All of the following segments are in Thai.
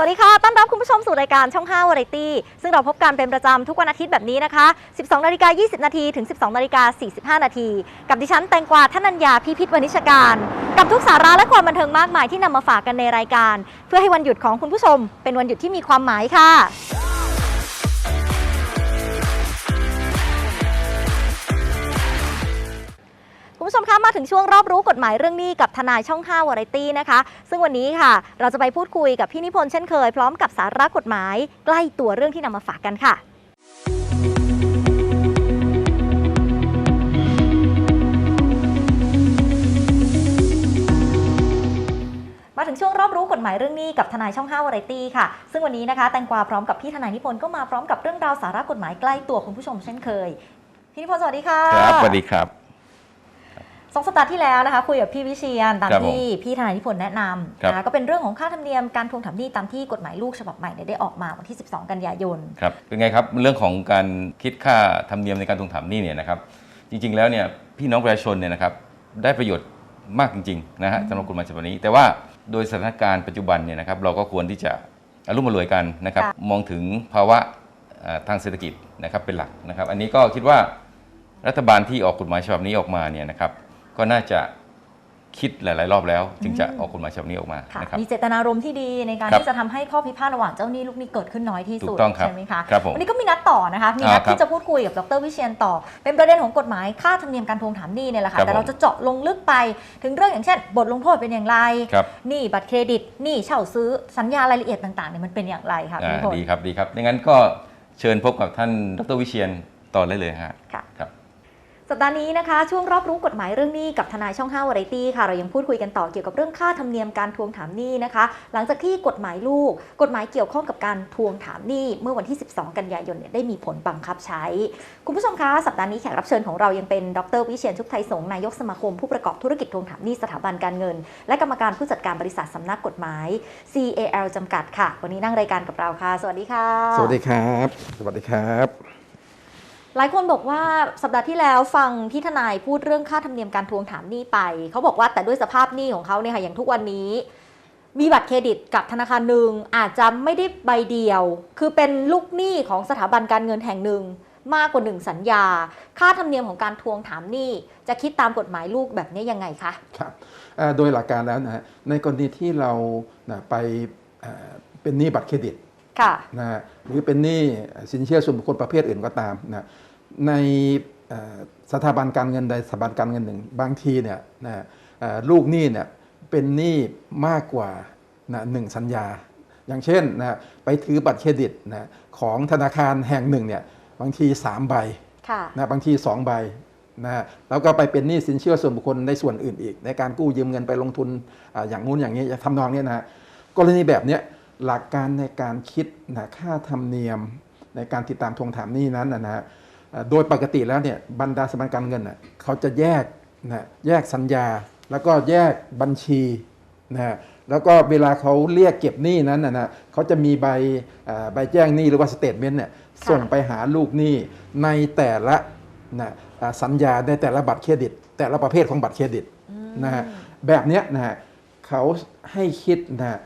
วัสดีค่ะ ต้อนรับคุณผู้ชมสู่รายการช่อง 5 วาไรตี้ ซึ่งเราพบกันเป็นประจำทุกวันอาทิตย์แบบนี้นะคะ 12 นาฬิกา 20 นาที ถึง 12 นาฬิกา 45 นาที กับดิฉันแตงกวา ท่านัญญา พิพิธวณิชการ กับทุกสาระและความบันเทิงมากมายที่นำมาฝากกันในรายการ เพื่อให้วันหยุดของคุณผู้ชม เป็นวันหยุดที่มีความหมายค่ะ คุณผู้ชมคะมาถึงช่วงรอบรู้กฎหมายเรื่องหนี้กับทนายช่อง5วาไรตี้นะคะ ซึ่งวันนี้ค่ะ เราจะไปพูดคุยกับพี่นิพนธ์เช่นเคย พร้อมกับสาระกฎหมาย ใกล้ตัวเรื่องที่นำมาฝากกันค่ะมาถึงช่วงรอบรู้กฎหมายเรื่องหนี้กับทนายช่อง5วาไรตี้ค่ะ ซึ่งวันนี้นะคะแตงกวาพร้อมกับพี่ทนายนิพนธ์ก็มาพร้อมกับเรื่องราวสาระกฎหมายใกล้ตัวคุณผู้ชมเช่นเคย พี่นิพนธ์สวัสดีค่ะ ครับสวัสดีครับ สองสัปดาห์ที่แล้วนะคะคุยกับพี่วิเชียนตามครับผมที่พี่ทนายนิพนธ์แนะนำครับนะคะก็เป็นเรื่องของค่าธรรมเนียมการทวงถามหนี้ตามที่กฎหมายลูกฉบับใหม่เนี่ยได้ออกมาวันที่ 12 กันยายน ครับเป็นไงครับเรื่องของการคิดค่าธรรมเนียมในการทวงถามหนี้เนี่ยนะครับ จริงๆแล้วเนี่ยพี่น้องประชาชนเนี่ยนะครับได้ประโยชน์มากจริงๆนะฮะสำหรับกฎหมายฉบับนี้ แต่ว่าโดยสถานการณ์ปัจจุบันเนี่ยนะครับเราก็ควรที่จะอารมณ์รวยกันนะครับ ค่ะ มองถึงภาวะเอ่อทางเศรษฐกิจนะครับเป็นหลักนะครับ อันนี้ก็คิดว่ารัฐบาลที่ออกกฎหมายฉบับนี้ออกมาเนี่ยนะครับ ก็น่าจะคิดหลาย ๆ รอบแล้ว จึงจะออกกฎหมายฉบับนี้ออกมาค่ะนะครับ มีเจตนารมณ์ที่ดีในการครับที่จะทำให้ข้อพิพาทระหว่างเจ้าหนี้ลูกหนี้เกิดขึ้นน้อยที่สุดถูกต้องครับใช่ไหมคะครับผมวันนี้ก็มีนัดต่อนะคะมีนัดอ่าครับที่จะพูดคุยกับดรวิเชียนต่อ เป็นประเด็นของกฎหมายค่าธรรมเนียมการทวงถามหนี้เนี่ยแหละครัค่ะบแต่เราผม จะเจาะลงลึกไปถึงเรื่องอย่างเช่น บทลงโทษเป็นอย่างไรครับหนี้บัตรเครดิตหนี้เช่าซื้อสัญญารายละเอียดต่างๆเนี่ยมันเป็นอย่างไรคะพี่อ่านิพนธ์ดีครับดีครับดังนั้นก็เชิญพบกับท่านดรวิเชียนต่อได้เลยฮะ ค่ะ ครับ สัปดาห์นี้นะคะ ช่วงรอบรู้กฎหมายเรื่องหนี้กับทนายช่อง5วาไรตี้ค่ะ เรายังพูดคุยกันต่อเกี่ยวกับเรื่องค่าธรรมเนียมการทวงถามหนี้นะคะ หลังจากที่กฎหมายลูก กฎหมายเกี่ยวข้องกับการทวงถามหนี้เมื่อวันที่ 12 กันยายนเนี่ยได้มีผลบังคับใช้ คุณผู้ชมคะสัปดาห์นี้แขกรับเชิญของเรายังเป็นดรวิเชียนชุกไทยสงนายกสมาคมผู้ประกอบธุรกิจทวงถามหนี้สถาบันการเงิน และกรรมการผู้จัดการบริษัทสำนักกฎหมาย CAL จำกัดค่ะ วันนี้นั่งรายการกับเราค่ะ สวัสดีค่ะ สวัสดีครับ สวัสดีครับ หลายคนบอกว่าสัปดาห์ที่แล้วฟังพี่ทนายพูดเรื่องค่าธรรมเนียมการทวงถามหนี้ไป เขาบอกว่าแต่ด้วยสภาพหนี้ของเขาเนี่ยค่ะอย่างทุกวันนี้ มีบัตรเครดิตกับธนาคารหนึ่งอาจจะไม่ได้ใบเดียว คือเป็นลูกหนี้ของสถาบันการเงินแห่งหนึ่งมากกว่าหนึ่งสัญญา ค่าธรรมเนียมของการทวงถามหนี้จะคิดตามกฎหมายลูกแบบนี้ยังไงคะครับโดยหลักการแล้วนะฮะในกรณีที่เรานะไปเป็นหนี้บัตรเครดิต ค่ะนะฮะหรือเป็นหนี้สินเชื่อส่วนบุคคลประเภทอื่นก็ตามนะในเอ่อสถาบันการเงินใดสถาบันการเงินหนึ่ง บางทีเนี่ยนะเอ่อลูกหนี้เนี่ยเป็นหนี้มากกว่านะหนึ่งสัญญา อย่างเช่นนะไปถือบัตรเครดิตนะของธนาคารแห่งหนึ่งเนี่ยบางที 3 ใบค่ะนะบางที 2 ใบนะฮะแล้วก็ไปเป็นหนี้สินเชื่อส่วนบุคคลในส่วนอื่นอีก ในการกู้ยืมเงินไปลงทุนอาอย่างนู้นอย่างนี้ทำนองเนี้ยนะฮะกรณีแบบเนี้ย หลักการในการคิดนะค่าธรรมเนียมในการติดตามทวงถามหนี้นั้นนะนะฮะเอ่อโดยปกติแล้วเนี่ยบรรดาสถาบันการเงินน่ะเขาจะแยกนะแยกสัญญา แล้วก็แยกบัญชีนะฮะแล้วก็เวลาเขาเรียกเก็บหนี้นั้นนะนะเขาจะมีใบเอ่อใบแจ้งหนี้หรือว่าสเตทเมนต์เนี่ยค่ะส่งไปหาลูกหนี้ในแต่ละนะอ่าสัญญาในแต่ละบัตรเครดิต แต่ละประเภทของบัตรเครดิตนะฮะแบบเนี้ยนะฮะเขาให้คิดนะฮะ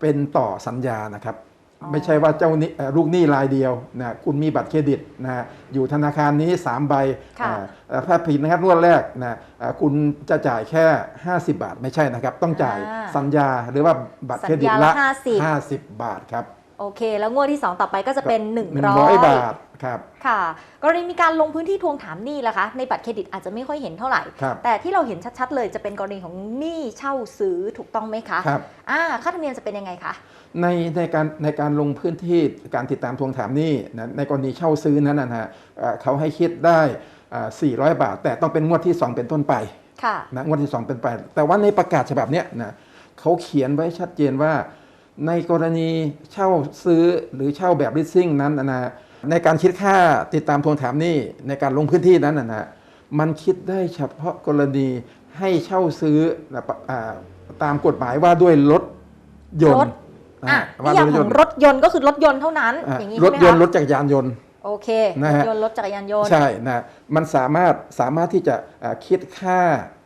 เป็นต่อสัญญานะครับอ๋อไม่ใช่ว่าเจ้าหนี้เอ่อลูกหนี้รายเดียวนะคุณมีบัตรเครดิตนะฮะอยู่ธนาคารนี้ 3 ใบค่ะอ่าเอ่อถ้าผิดนะครับงวดแรกนะอ่าคุณจะจ่ายแค่ 50 บาทไม่ใช่นะครับ ต้องจ่ายอ่าสัญญาหรือว่าบัตรเครดิตสัญญาละละ50 50 บาทครับ โอเค แล้วงวดที่ 2 ต่อไปก็จะเป็น100 บาทครับ ค่ะ กรณีมีการลงพื้นที่ทวงถามหนี้ล่ะคะ ในบัตรเครดิตอาจจะไม่ค่อยเห็นเท่าไหร่ ครับ แต่ที่เราเห็นชัดๆ เลยจะเป็นกรณีของหนี้เช่าซื้อถูกต้องไหมคะครับ อ่าค่าธรรมเนียมจะเป็นยังไงคะ ในในการในการลงพื้นที่การติดตามทวงถามหนี้นะในกรณีเช่าซื้อนั้นนะฮะเอ่อเขาให้คิดได้อ่า400 บาท แต่ต้องเป็นงวดที่ 2 เป็นต้นไปค่ะ นะงวดที่ 2 เป็นไป แต่ว่าในประกาศฉบับเนี้ยนะเขาเขียนไว้ชัดเจนว่า ในกรณีเช่าซื้อหรือเช่าแบบลิสซิ่งนั้นนะในการคิดค่าติดตามทวงถามหนี้ในการลงพื้นที่นั้นนะนะมันคิดได้เฉพาะกรณีให้เช่าซื้อนะปะอ่าตามกฎหมายว่าด้วยรถยนรถต์อะว่านิยามด้วยของรถยนต์ก็คือรถยนต์เท่านั้นอะอย่างนี้รใช่ถไหมยนต์คะรถจักรยานยนต์โอเคนะรฮะถยนต์รถจักรยานยนต์ใช่นะมันสามารถสามารถที่จะอ่าคิดค่า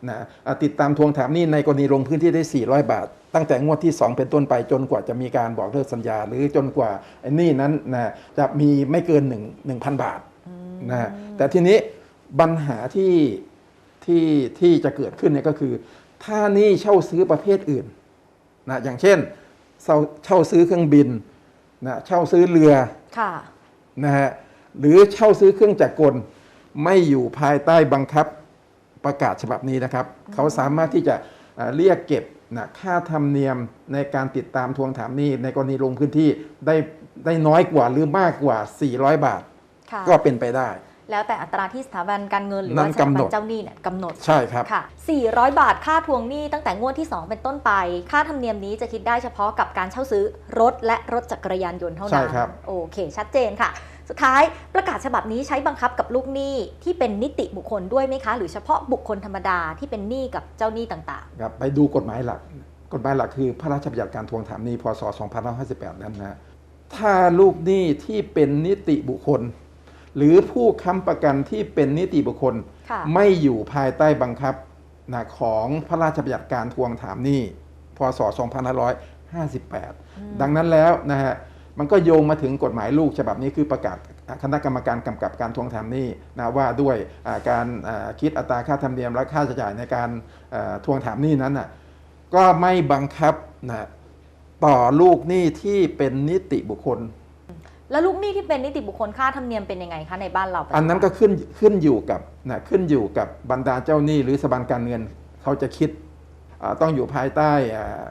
นะอ่าติดตามทวงถามหนี้ในกรณีลงพื้นที่ได้ 400 บาท ตั้งแต่งวดที่ 2 เป็นต้นไปจนกว่าจะมีการบอกเลิกสัญญา หรือจนกว่าไอ้หนี้นั้นนะจะมีไม่เกิน1 1,000 บาทนะแต่ทีนี้ปัญหาที่ที่ที่จะเกิดขึ้นเนี่ยก็คือ ถ้าหนี้เช่าซื้อประเภทอื่นนะอย่างเช่นเช่าเช่าซื้อเครื่องบินนะเช่าซื้อเรือค่ะนะฮะหรือเช่าซื้อเครื่องจักรกลไม่อยู่ภายใต้บังคับประกาศฉบับนี้นะครับ เขาสามารถที่จะเอ่อเรียกเก็บ นะค่าธรรมเนียมในการติดตามทวงถามหนี้ในกรณีลงพื้นที่ได้ได้น้อยกว่าหรือมากกว่า 400 บาทค่ะก็เป็นไปได้ แล้วแต่อัตราที่สถาบันการเงินหรือนั่ว่านสถาบักำหนนดเจ้าหนี้เนี่ยกำหนดใช่ครับค่ะ 400 บาทค่าทวงหนี้ตั้งแต่งวดที่ 2 เป็นต้นไป ค่าธรรมเนียมนี้จะคิดได้เฉพาะกับการเช่าซื้อรถและรถจักรยานยนต์เท่าใช่นั้นครับโอเค ชัดเจนค่ะ สุดท้ายประกาศฉบับนี้ใช้บังคับกับลูกหนี้ที่เป็นนิติบุคคลด้วยไหมคะ หรือเฉพาะบุคคลธรรมดาที่เป็นหนี้กับเจ้าหนี้ต่างครับไปดูกฎหมายหลัก กฎหมายหลักคือพระราชบัญญัติการทวงถามหนี้พศ 2558 นั้นนะถ้าลูกหนี้ที่เป็นนิติบุคคล หรือผู้ค้ำประกันที่เป็นนิติบุคคลๆค่ะไม่อยู่ภายใต้บังคับนะของพระราชบัญญัติการทวงถามหนี้พศ 2558 ดังนั้นแล้วนะฮะ มันก็โยงมาถึงกฎหมายลูกฉบับนี้คือประกาศคณะกรรมการกำกับการทวงถามหนี้นะว่าด้วยอ่าการอ่าคิดอัตราค่าธรรมเนียมและค่าใช้จ่ายในการอ่าทวงถามหนี้นั้นน่ะก็ไม่บังคับนะต่อลูกหนี้ที่เป็นนิติบุคคล แล้วลูกหนี้ที่เป็นนิติบุคคลค่าธรรมเนียมเป็นยังไงคะในบ้านเราปัจจุบัอันนั้นก็ขึ้นขึ้นอยู่กับนะขึ้นอยู่กับบรรดาเจ้าหนี้หรือสถาบันการเงินเขาจะคิดอ่าต้องอยู่ภายใต้อ่าอ่า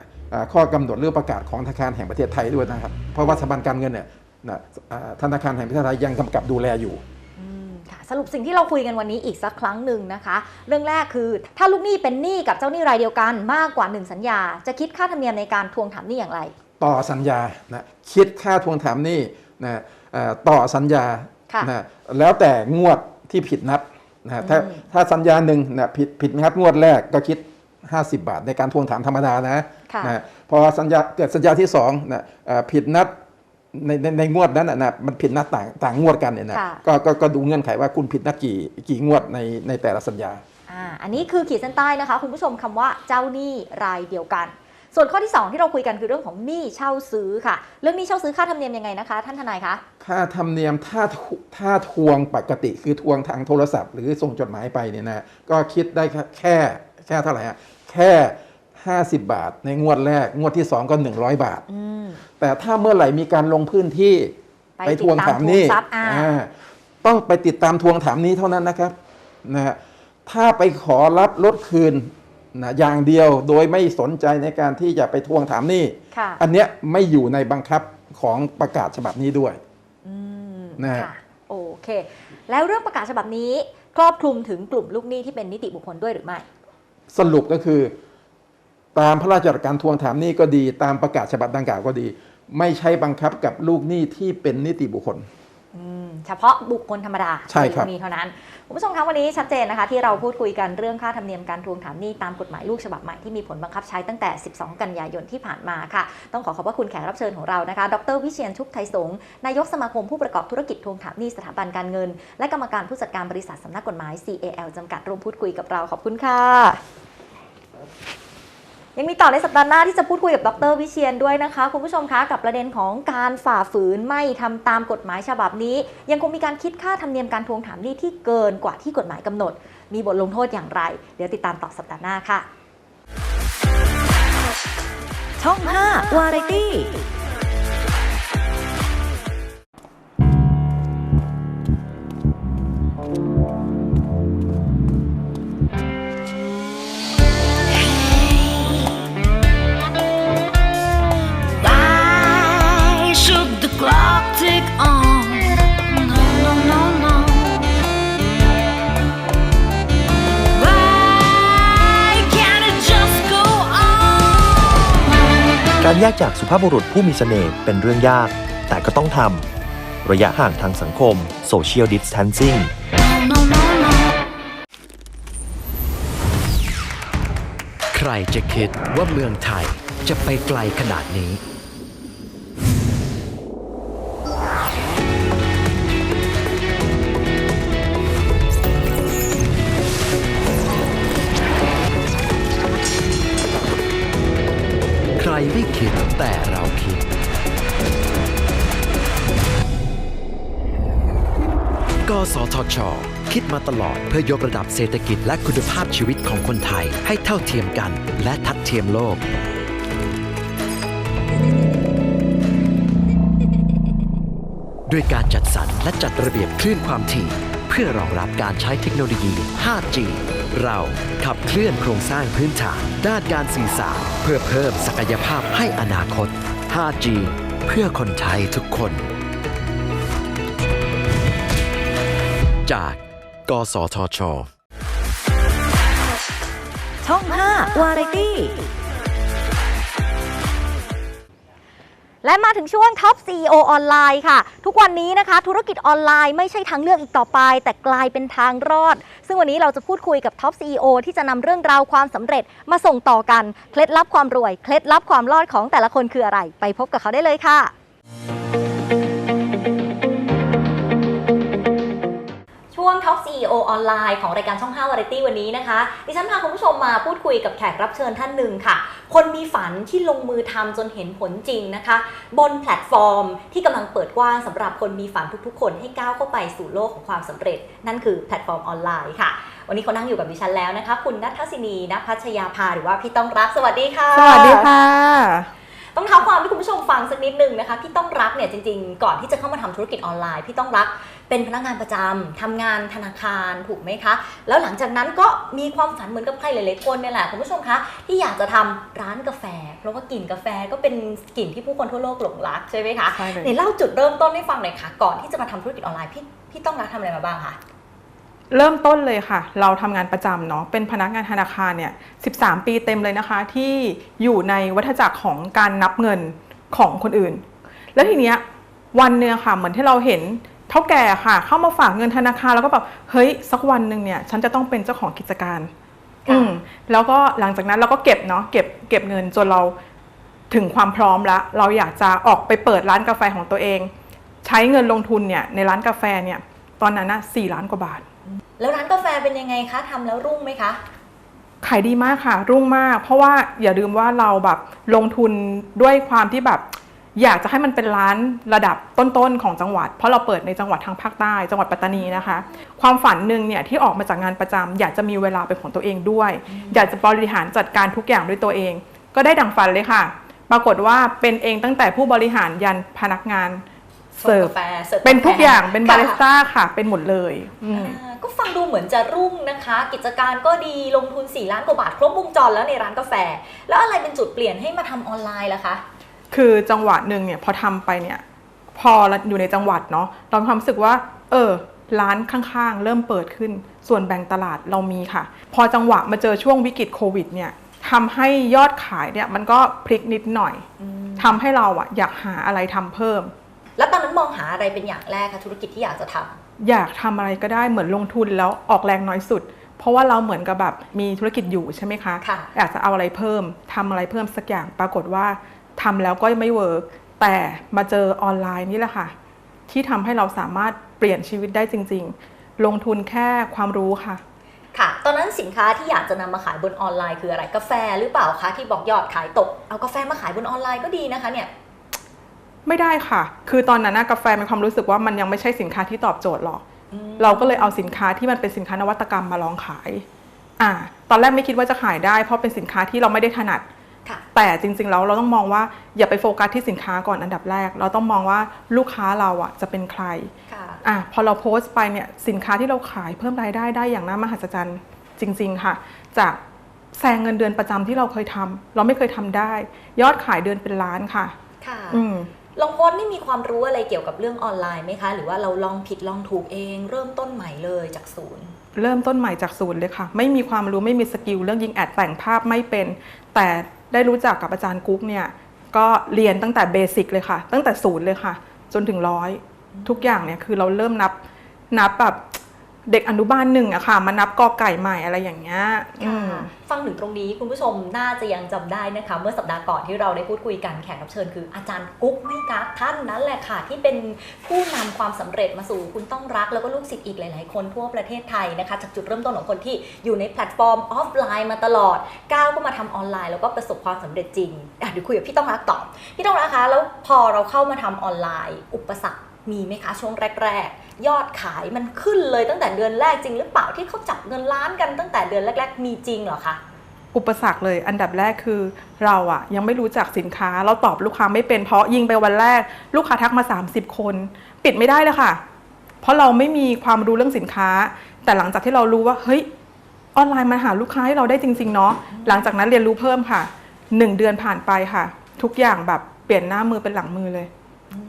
ข้อกำหนดหรือประกาศของธนาคารแห่งประเทศไทยด้วยนะครับ เพราะว่าสถาบันการเงินเนี่ยนะอ่าธนาคารแห่งประเทศไทยยังกำกับดูแลอยู่อืมค่ะสรุปสิ่งที่เราคุยกันวันนี้อีกสักครั้งหนึ่งนะคะ เรื่องแรกคือ ถ้าลูกหนี้เป็นหนี้กับเจ้าหนี้รายเดียวกันมากกว่า 1 สัญญา จะคิดค่าธรรมเนียมในการทวงถามหนี้อย่างไร ต่อสัญญานะคิดค่าทวงถามหนี้นะเอ่อต่อสัญญาค่ะนะแล้วแต่งวดที่ผิดนัดนะถ้าอืมถ้าสัญญาหนึ่งนะผิดผิดนัดงวดแรกก็คิด 50 บาท ในการทวงถามธรรมดานะค่ะนะพอสัญญาเกิดสัญญาที่2นะเอ่อผิดนัดในในในงวดนั้นนะนะมันผิดนัดต่างต่างงวดกันเนี่ยนะค่ะก็ก็ก็ดูเงื่อนไขว่าคุณผิดนัดกี่กี่งวดในในแต่ละสัญญาอ่าอันนี้คือขีดเส้นใต้นะคะ คุณผู้ชมคำว่าเจ้าหนี้รายเดียวกัน ส่วนข้อที่ 2 ที่เราคุยกันคือเรื่องของหนี้เช่าซื้อค่ะ เรื่องหนี้เช่าซื้อค่าธรรมเนียมยังไงนะคะ ท่านทนายคะค่าค่าธรรมเนียมถ้าทวถ้าทวงปกติคือทวงทางโทรศัพท์ หรือส่งจดหมายไปเนี่ยนะก็คิดได้แค่แค่แค่เท่าไหร่อะ แค่ 50 บาท ในงวดแรก งวดที่ 2 ก็ 100 บาทอืมแต่ถ้าเมื่อไหร่มีการลงพื้นที่ไปทวงถามหนี้ติดตามทวงทรัพย์อ่าอ่าต้องไปติดตามทวงถามหนี้เท่านั้นนะครับนะฮะถ้าไปขอรับรถคืนนะอย่างเดียวโดยไม่สนใจในการที่จะไปทวงถามหนี้ค่ะอันเนี้ยไม่อยู่ในบังคับของประกาศฉบับนี้ด้วยอืมนะฮะค่ะโอเค แล้วเรื่องประกาศฉบับนี้ครอบคลุมถึงกลุ่มลูกหนี้ที่เป็นนิติบุคคลด้วยหรือไม่ สรุปก็คือ ตามพระราชบัญญัติการทวงถามหนี้ก็ดี ตามประกาศฉบับดังกล่าวก็ดี ไม่ใช่บังคับกับลูกหนี้ที่เป็นนิติบุคคลอืมเฉพาะบุคคลธรรมดาใช่ครับมีเท่านั้นคุณผู้ชมคะวันนี้ชัดเจนนะคะ ที่เราพูดคุยกันเรื่องค่าธรรมเนียมการทวงถามหนี้ตามกฎหมายลูกฉบับใหม่ที่มีผลบังคับใช้ตั้งแต่ 12 กันยายนที่ผ่านมาค่ะ ต้องขอขอบพระคุณแขกรับเชิญของเรานะคะ ดรวิเชียนชุบไทยสงฆ์นายกสมาคมผู้ประกอบธุรกิจทวงถามหนี้สถาบันการเงิน และกรรมการผู้จัดการบริษัทสำนักกฎหมาย CAL จำกัดร่วมพูดคุยกับเราขอบคุณค่ะ ยังมีต่อในสัปดาห์หน้าที่จะพูดคุยกับดรวิเชียนด้วยนะคะ คุณผู้ชมคะกับประเด็นของการฝ่าฝืนไม่ทำตามกฎหมายฉบับนี้ ยังคงมีการคิดค่าธรรมเนียมการทวงถามหนี้ที่เกินกว่าที่กฎหมายกำหนด มีบทลงโทษอย่างไร เดี๋ยวติดตามต่อสัปดาห์หน้าค่ะ ช่อง 5 วาไรตี้ แยกจากสุภาพบุรุษผู้มีเสน่ห์เป็นเรื่องยาก แต่ก็ต้องทำ ระยะห่างทางสังคม Social Distancing ใครจะคิดว่าเมืองไทยจะไปไกลขนาดนี้ แต่เราคิด กสทช คิดมาตลอดเพื่อยกระดับเศรษฐกิจและคุณภาพชีวิตของคนไทยให้เท่าเทียมกัน และทัดเทียมโลก ด้วยการจัดสรรและจัดระเบียบคลื่นความถี่ เพื่อรองรับการใช้เทคโนโลยี 5G เราขับเคลื่อนโครงสร้างพื้นฐานด้านการสื่อสารเพื่อเพิ่มศักยภาพให้อนาคต 5G เพื่อคนไทยทุกคน จาก กสทช ช่อง 5 วาไรตี้ และมาถึงช่วง Top CEO ออนไลน์ค่ะ ทุกวันนี้นะคะ ธุรกิจออนไลน์ไม่ใช่ทางเลือกอีกต่อไป แต่กลายเป็นทางรอด ซึ่งวันนี้เราจะพูดคุยกับ Top CEO ที่จะนำเรื่องราวความสำเร็จมาส่งต่อกัน เคล็ดลับความรวย เคล็ดลับความรอดของแต่ละคนคืออะไร ไปพบกับเขาได้เลยค่ะ วง Top CEO ออนไลน์ของรายการช่อง5 Variety วันนี้นะคะ ดิฉันพาคุณผู้ชมมาพูดคุยกับแขกรับเชิญท่านหนึ่งค่ะ คนมีฝันที่ลงมือทำจนเห็นผลจริงนะคะ บนแพลตฟอร์มที่กำลังเปิดกว้างสำหรับคนมีฝันทุกๆ คนให้ก้าวเข้าไปสู่โลกของความสำเร็จ นั่นคือแพลตฟอร์มออนไลน์ค่ะ วันนี้เขานั่งอยู่กับดิฉันแล้วนะคะ คุณนัทศินีณพัชยาภาหรือว่าพี่ต้องรักสวัสดีค่ะ สวัสดีค่ะ ต้องเท้าความให้คุณผู้ชมฟังสักนิดนึงนะคะพี่ต้องรักเนี่ยจริงๆ ก่อนที่จะเข้ามาทำธุรกิจออนไลน์พี่ต้องรักเป็นพนักงานประจำทำงานธนาคารถูกไหมคะ แล้วหลังจากนั้นก็มีความฝันเหมือนกับใครหลายๆคนเนี่ยแหละคุณผู้ชมคะที่อยากจะทำร้านกาแฟ เพราะว่ากลิ่นกาแฟก็เป็นกลิ่นที่ผู้คนทั่วโลกหลงรักใช่ไหมคะใช่เลยไหนเล่าจุดเริ่มต้นให้ฟังหน่อยค่ะ ก่อนที่จะมาทำธุรกิจออนไลน์พี่พี่ต้องรักทำอะไรมาบ้างคะ เริ่มต้นเลยค่ะ เราทำงานประจำเนาะเป็นพนักงานธนาคารเนี่ย 13 ปีเต็มเลยนะคะ ที่อยู่ในวัฏจักรของการนับเงินของคนอื่น แล้วทีเนี้ยวันเนื้ค่ะเหมือนที่เราเห็นเท่าแก่ค่ะ เข้ามาฝากเงินธนาคารแล้วก็แบบเฮ้ยสักวันหนึ่งเนี่ย ฉันจะต้องเป็นเจ้าของกิจการค่ะอืมแล้วก็หลังจากนั้นเราก็เก็บเนาะเก็บเก็บเงินจนเราถึงความพร้อมแล้วเราอยากจะออกไปเปิดร้านกาแฟของตัวเอง ใช้เงินลงทุนเนี่ยในร้านกาแฟเนี่ย ตอนนั้นนะสี่ล้านกว่าบาท แล้วร้านกาแฟเป็นยังไงคะทำแล้วรุ่งไหมคะ ขายดีมากค่ะ รุ่งมาก เพราะว่าอย่าลืมว่าเราแบบลงทุนด้วยความที่แบบ อยากจะให้มันเป็นร้านระดับต้นๆของจังหวัด เพราะเราเปิดในจังหวัดทางภาคใต้ จังหวัดปัตตานีนะคะ ความฝันหนึ่งเนี่ยที่ออกมาจากงานประจำอยากจะมีเวลาเป็นของตัวเองด้วย อยากจะบริหารจัดการทุกอย่างด้วยตัวเอง ก็ได้ดังฝันเลยค่ะ ปรากฏว่าเป็นเองตั้งแต่ผู้บริหารยันพนักงานเสิร์ฟกาแฟเสิร์ฟเป็นทุกอย่างกาแฟเป็นบาริสต้าค่ะ เป็นหมดเลยอืมอ่า ก็ฟังดูเหมือนจะรุ่งนะคะ กิจการก็ดีลงทุน 4 ล้านกว่าบาท ครบวงจรแล้วในร้านกาแฟ แล้วอะไรเป็นจุดเปลี่ยนให้มาทำออนไลน์ล่ะคะ คือจังหวะหนึ่งเนี่ยพอทำไปเนี่ยพอเราอยู่ในจังหวัดเนาะเรามีความรู้สึกว่า เออร้านข้างๆ เริ่มเปิดขึ้น ส่วนแบ่งตลาดเรามีค่ะ พอจังหวะมาเจอช่วงวิกฤตโควิดเนี่ยทำให้ยอดขายเนี่ยมันก็พลิกนิดหน่อยทำให้เราอะอยากหาอะไรทำเพิ่ม แล้วตอนนั้นมองหาอะไรเป็นอย่างแรกคะธุรกิจที่อยากจะทำ อยากทำอะไรก็ได้เหมือนลงทุนแล้วออกแรงน้อยสุด เพราะว่าเราเหมือนกับแบบมีธุรกิจอยู่ใช่ไหมคะค่ะอยากจะเอาอะไรเพิ่มทำอะไรเพิ่มสักอย่างปรากฏว่าทำแล้วก็ไม่เวิร์กแต่มาเจอออนไลน์นี่แหละค่ะ ที่ทำให้เราสามารถเปลี่ยนชีวิตได้จริง ๆ ลงทุนแค่ความรู้ค่ะค่ะ ตอนนั้นสินค้าที่อยากจะนำมาขายบนออนไลน์คืออะไร กาแฟหรือเปล่าคะที่บอกยอดขายตก เอากาแฟมาขายบนออนไลน์ก็ดีนะคะเนี่ย ไม่ได้ค่ะ คือตอนนั้นนะกาแฟมีความรู้สึกว่ามันยังไม่ใช่สินค้าที่ตอบโจทย์หรอก เราก็เลยเอาสินค้าที่มันเป็นสินค้านวัตกรรมมาลองขาย อ่า ตอนแรกไม่คิดว่าจะขายได้ เพราะเป็นสินค้าที่เราไม่ได้ถนัดค่ะแต่จริง ๆ แล้วเราต้องมองว่าอย่าไปโฟกัสที่สินค้าก่อนอันดับแรก เราต้องมองว่าลูกค้าเราอะจะเป็นใครค่ะอะพอเราโพสต์ไปเนี่ยสินค้าที่เราขายเพิ่มรายได้ได้อย่างน่ามหัศจรรย์จริง ๆ ค่ะ จากแซงเงินเดือนประจำที่เราเคยทำเราไม่เคยทำได้ ยอดขายเดือนเป็นล้านค่ะ ค่ะ อืม ลองโพสนี่มีความรู้อะไรเกี่ยวกับเรื่องออนไลน์ไหมคะ หรือว่าเราลองผิดลองถูกเอง เริ่มต้นใหม่เลยจากศูนย์ เริ่มต้นใหม่จากศูนย์เลยค่ะ ไม่มีความรู้ไม่มีสกิลเรื่องยิงแอดแต่งภาพไม่เป็น แต่ได้รู้จักกับอาจารย์กุ๊กเนี่ยก็เรียนตั้งแต่เบสิกเลยค่ะ ตั้งแต่ศูนย์เลยค่ะ จนถึงร้อยทุกอย่างเนี่ยคือเราเริ่มนับนับแบบ เด็กอนุบาลหนึ่งอะค่ะมานับกอไก่ใหม่อะไรอย่างเงี้ยอืมฟังถึงตรงนี้คุณผู้ชมน่าจะยังจำได้นะคะ เมื่อสัปดาห์ก่อนที่เราได้พูดคุยกันแขกรับเชิญคืออาจารย์กุ๊กไม่กักท่านนั้นแหละค่ะ ที่เป็นผู้นำความสำเร็จมาสู่คุณต้องรัก แล้วก็ลูกศิษย์อีกหลาย ๆ คนทั่วประเทศไทยนะคะ จากจุดเริ่มต้นของคนที่อยู่ในแพลตฟอร์มออฟไลน์มาตลอดก้าวก็มาทำออนไลน์แล้วก็ประสบความสำเร็จจริงอะเดี๋ยวคุยกับพี่ต้องรักต่อพี่ต้องรักคะแล้วพอเราเข้ามาทำออนไลน์ อุปสรรค มีไหมคะช่วงแรก ๆ ยอดขายมันขึ้นเลยตั้งแต่เดือนแรกจริงหรือเปล่าที่เขาจับเงินล้านกันตั้งแต่เดือนแรก ๆ มีจริงเหรอคะอุปสรรคเลยอันดับแรกคือเราอะยังไม่รู้จักสินค้าเราตอบลูกค้าไม่เป็นเพราะยิงไปวันแรก ลูกค้าทักมา 30 คน ปิดไม่ได้เลยค่ะ เพราะเราไม่มีความรู้เรื่องสินค้า แต่หลังจากที่เรารู้ว่าเฮ้ยออนไลน์มาหาลูกค้าให้เราได้จริง ๆ เนาะหลังจากนั้นเรียนรู้เพิ่มค่ะหนึ่งเดือนผ่านไปค่ะ ทุกอย่างแบบเปลี่ยนหน้ามือเป็นหลังมือเลย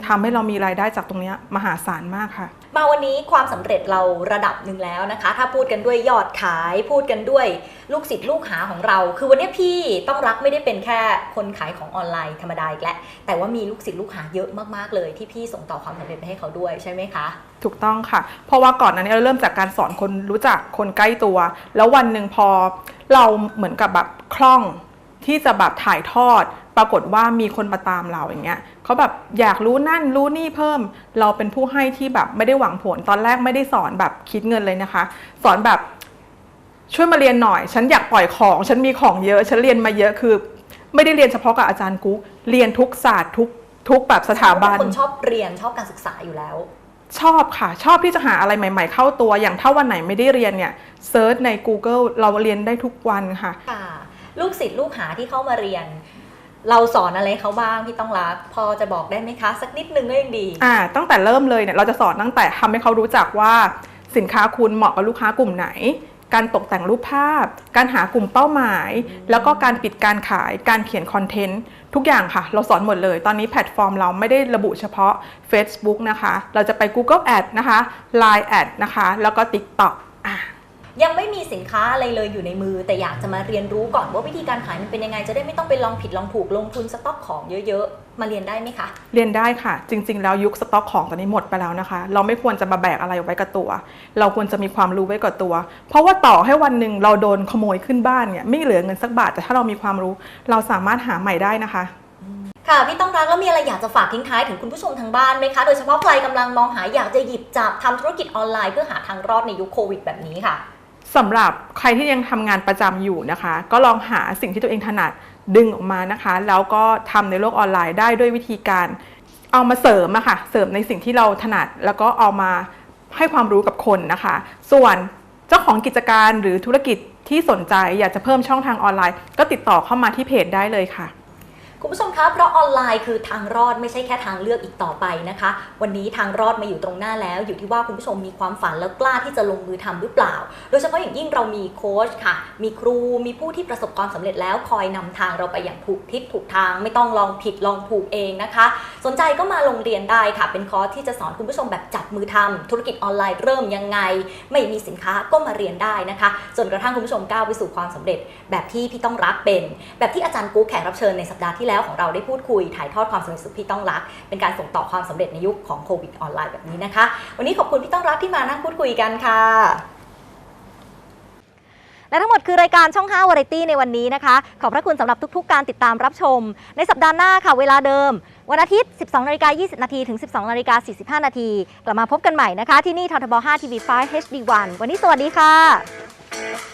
ทำให้เรามีรายได้จากตรงเนี้ยมหาศาลมากค่ะ มาวันนี้ความสำเร็จเราระดับหนึ่งแล้วนะคะ ถ้าพูดกันด้วยยอดขายพูดกันด้วยลูกศิษย์ลูกหาของเรา คือวันนี้พี่ต้องรักไม่ได้เป็นแค่คนขายของออนไลน์ธรรมดาอีกแล้วแต่ว่ามีลูกศิษย์ลูกหาเยอะมากๆเลยที่พี่ส่งต่อความสำเร็จไปให้เขาด้วยใช่ไหมคะถูกต้องค่ะ เพราะว่าก่อนหนั้านเราเริ่มจากการสอนคนรู้จักคนใกล้ตัว แล้ววันหนึ่งพอเราเหมือนกับแบบคล่องที่จะแบบถ่ายทอด ปรากฏว่ามีคนมาตามเราอย่างเงี้ยเขาแบบอยากรู้นั่นรู้นี่เพิ่ม เราเป็นผู้ให้ที่แบบไม่ได้หวังผล ตอนแรกไม่ได้สอนแบบคิดเงินเลยนะคะ สอนแบบช่วยมาเรียนหน่อย ฉันอยากปล่อยของ ฉันมีของเยอะ ฉันเรียนมาเยอะคือ ไม่ได้เรียนเฉพาะกับอาจารย์กุ๊กเรียนทุกศาสตร์ทุกทุกแบบสถาบันเป็นคนชอบเรียนชอบการศึกษาอยู่แล้ว ชอบค่ะ ชอบที่จะหาอะไรใหม่ ๆ เข้าตัวอย่างถ้าวันไหนไม่ได้เรียนเนี่ยเซิร์ชใน Google เราเรียนได้ทุกวันค่ะค่ะลูกศิษย์ลูกหาที่เข้ามาเรียน เราสอนอะไรเขาบ้างพี่ต้องรัก พอจะบอกได้ไหมคะ สักนิดนึงก็ยังดีอ่าตั้งแต่เริ่มเลยเนี่ยเราจะสอนตั้งแต่ทำให้เขารู้จักว่าสินค้าคุณเหมาะกับลูกค้ากลุ่มไหน การตกแต่งรูปภาพ การหากลุ่มเป้าหมาย แล้วก็การปิดการขายการเขียนคอนเทนต์ทุกอย่างค่ะ เราสอนหมดเลย ตอนนี้แพลตฟอร์มเราไม่ได้ระบุเฉพาะ Facebook นะคะ เราจะไป Google Ad นะคะ Line Ad นะคะ แล้วก็ TikTok อะ ยังไม่มีสินค้าอะไรเลยอยู่ในมือ แต่อยากจะมาเรียนรู้ก่อนว่าวิธีการขายมันเป็นยังไงจะได้ไม่ต้องไปลองผิดลองถูกลงทุนสต็อกของเยอะๆ มาเรียนได้ไหมคะ เรียนได้ค่ะ จริง ๆ แล้วยุคสต็อกของตอนนี้หมดไปแล้วนะคะ เราไม่ควรจะมาแบกอะไรไว้กับตัว เราควรจะมีความรู้ไว้กับตัว เพราะว่าต่อให้วันหนึ่งเราโดนขโมยขึ้นบ้านเนี่ยไม่เหลือเงินสักบาทแต่ถ้าเรามีความรู้ เราสามารถหาใหม่ได้นะคะค่ะพี่ต้องรักแล้วมีอะไรอยากจะฝากทิ้งท้ายถึงคุณผู้ชมทางบ้านไหมคะ โดยเฉพาะใครกำลังมองหาอยากจะหยิบจับทำธุรกิจออนไลน์เพื่อหาทางรอดในยุคโควิดแบบนี้ค่ะ สำหรับใครที่ยังทำงานประจำอยู่นะคะ ก็ลองหาสิ่งที่ตัวเองถนัดดึงออกมานะคะ แล้วก็ทำในโลกออนไลน์ได้ด้วยวิธีการเอามาเสริมอะค่ะ เสริมในสิ่งที่เราถนัด แล้วก็เอามาให้ความรู้กับคนนะคะ ส่วนเจ้าของกิจการหรือธุรกิจที่สนใจอยากจะเพิ่มช่องทางออนไลน์ ก็ติดต่อเข้ามาที่เพจได้เลยค่ะ คุณผู้ชมคะเพราะออนไลน์คือทางรอดไม่ใช่แค่ทางเลือกอีกต่อไปนะคะ วันนี้ทางรอดมาอยู่ตรงหน้าแล้ว อยู่ที่ว่าคุณผู้ชมมีความฝันแล้วกล้าที่จะลงมือทำหรือเปล่า โดยเฉพาะอย่างยิ่งเรามีโค้ชค่ะ มีครูมีผู้ที่ประสบความสำเร็จแล้วคอยนำทางเราไปอย่างถูกทิศถูกทาง ไม่ต้องลองผิดลองถูกเองนะคะ สนใจก็มาลงเรียนได้ค่ะ เป็นคอร์สที่จะสอนคุณผู้ชมแบบจับมือทำธุรกิจออนไลน์เริ่มยังไง ไม่มีสินค้าก็มาเรียนได้นะคะจนกระทั่งคุณผู้ชมก้าวไปสู่ความสำเร็จ แบบที่พี่ต้องรักเป็น แบบที่อาจารย์กู๊แขกรับเชิญในสัปดาห์ที่แล้วของเราได้พูดคุยถ่ายทอดความสำเร็จสู่พี่ต้องรัก เป็นการส่งต่อความสำเร็จในยุคของโควิดออนไลน์แบบนี้นะคะ วันนี้ขอบคุณพี่ต้องรักที่มานั่งพูดคุยกันค่ะและทั้งหมดคือรายการช่อง5 Variety ในวันนี้นะคะ ขอบพระคุณสำหรับทุก ๆ การติดตามรับชม ในสัปดาห์หน้าค่ะ เวลาเดิม วันอาทิตย์ 12นาฬิกา20 นาทีถึง 12นาฬิกา45 นาทีกลับมาพบกันใหม่นะคะ ที่นี่ททบ5 TV5 HD1 วันนี้สวัสดีค่ะ